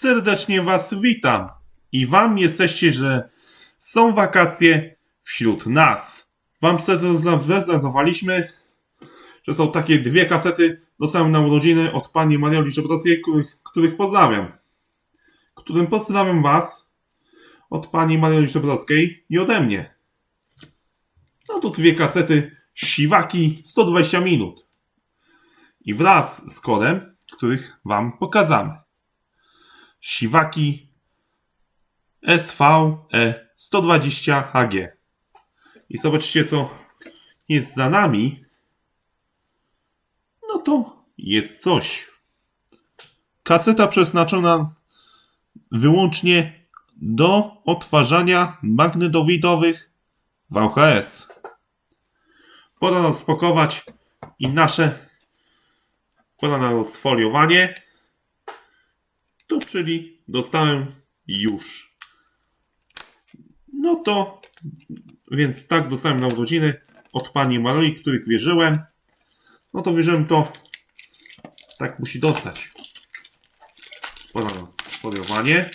Serdecznie Was witam. I Wam jesteście, że są wakacje wśród nas. Wam zaprezentowaliśmy, że są takie dwie kasety dostałem na urodziny od pani Marioli Żebrowskiej, których, których pozdrawiam. Którym pozdrawiam Was od pani Marioli Żebrowskiej i ode mnie. No to dwie kasety Siwaki 120 minut. I wraz z kodem, których Wam pokazamy. Siwaki SVE 120 HG. I zobaczcie, co jest za nami. No to jest coś. Kaseta przeznaczona wyłącznie do odtwarzania magnetowidowych VHS. Pora rozpakować i nasze pora na rozfoliowanie. Tu, czyli dostałem już. No to, więc tak dostałem na urodziny od pani Maroi, których wierzyłem. No to wierzyłem to, tak musi dostać. Sfoliowanie.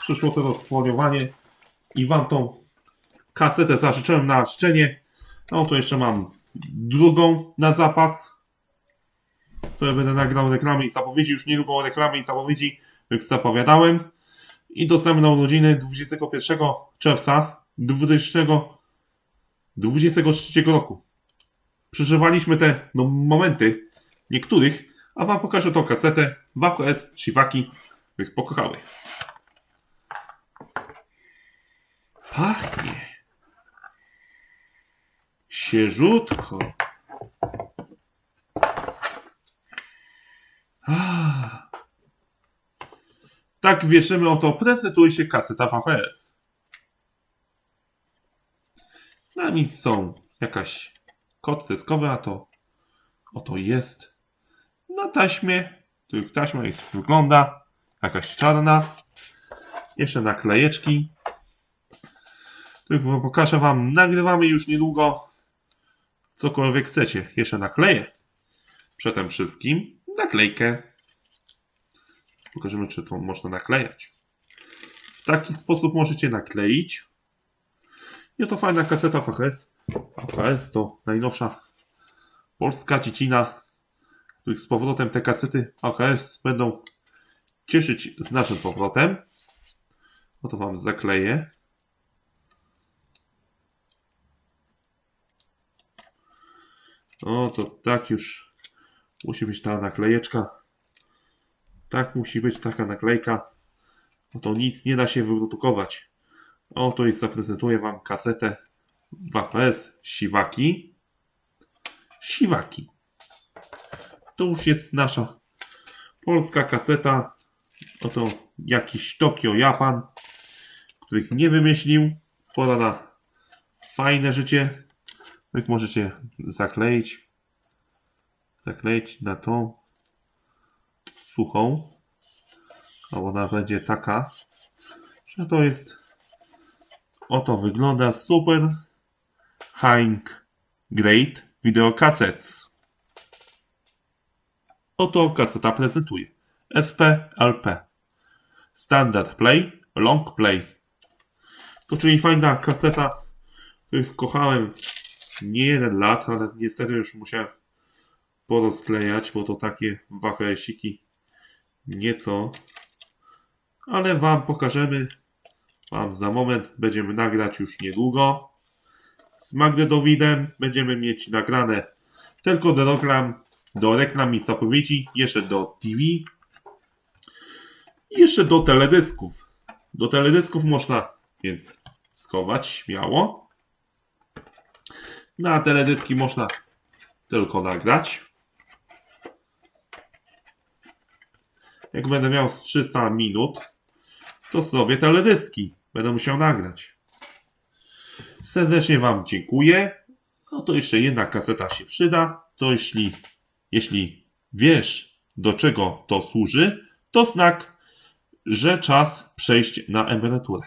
Przyszło to rozfoliowanie i wam tą kasetę zażyczyłem na szczenie. No to jeszcze mam drugą na zapas. Będę nagrał reklamy i zapowiedzi. Już niedługo reklamy i zapowiedzi, jak zapowiadałem. I dostałem na urodziny 21 czerwca 2023 roku. Przeżywaliśmy te no, momenty niektórych, a wam pokażę tą kasetę VHS Siwaki, których pokochały. Pachnie. Świeżutko. Tak wieszymy oto prezentuje się kaseta VHS. Na nami są jakaś kod dyskowy, a to oto jest na taśmie, których taśma jest, wygląda jakaś czarna. Jeszcze naklejeczki, których pokażę Wam. Nagrywamy już niedługo cokolwiek chcecie. Jeszcze nakleję. Przedtem wszystkim naklejkę. Pokażemy, czy to można naklejać. W taki sposób możecie nakleić. I to fajna kaseta VHS. VHS to najnowsza polska dziecina, których z powrotem te kasety VHS będą cieszyć z naszym powrotem. No to Wam zakleję. O, to tak już musi być ta naklejeczka. Tak musi być taka naklejka. No to nic nie da się wyprodukować. O, to jest, zaprezentuję Wam kasetę VHS Siwaki. Siwaki. To już jest nasza polska kaseta. Oto jakiś Tokio Japan, których nie wymyślił. Pora na fajne życie. Jak możecie zakleić. Zakleić na tą suchą. A ona będzie taka, że to jest oto wygląda super Hank Great Video Cassettes. Oto kaseta prezentuje SPLP Standard Play Long Play to czyli fajna kaseta których kochałem nie jeden lat, ale niestety już musiałem porozklejać, bo to takie VHS-iki nieco. Ale Wam pokażemy. Wam za moment będziemy nagrać już niedługo. Z Magdedowidem będziemy mieć nagrane tylko do reklam, do reklam i zapowiedzi, jeszcze do TV, jeszcze do teledysków. Do teledysków można więc schować śmiało. Na teledyski można tylko nagrać. Jak będę miał z 300 minut, to zrobię teledyski. Będę musiał nagrać. Serdecznie Wam dziękuję. No to jeszcze jedna kaseta się przyda. To jeśli, jeśli wiesz, do czego to służy, to znak, że czas przejść na emeryturę.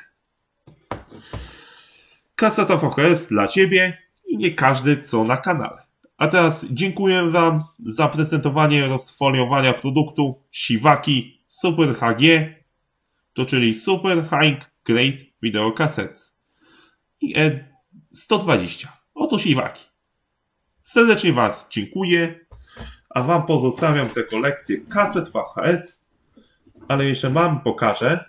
Kaseta VHS dla Ciebie i nie każdy co na kanale. A teraz dziękuję Wam za prezentowanie rozfoliowania produktu Siwaki Super HG, to czyli Super High Grade Video Cassettes i E120. Oto Siwaki. Serdecznie Was dziękuję, a Wam pozostawiam tę kolekcję kaset VHS, ale jeszcze mam, pokażę.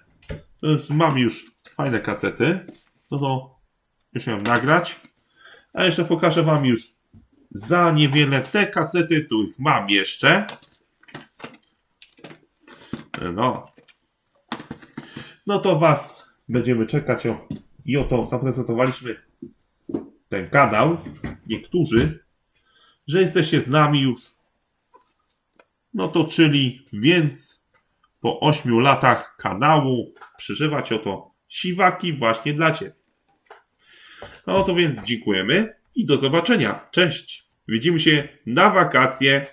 Mam już fajne kasety, no to ją nagrać, a jeszcze pokażę Wam już za niewiele te kasety, których mam jeszcze. No. No to Was będziemy czekać o, i oto zaprezentowaliśmy ten kanał. Niektórzy, że jesteście z nami już. No to czyli więc po 8 latach kanału przeżywać oto siwaki właśnie dla Ciebie. No to więc dziękujemy i do zobaczenia. Cześć. Widzimy się na wakacje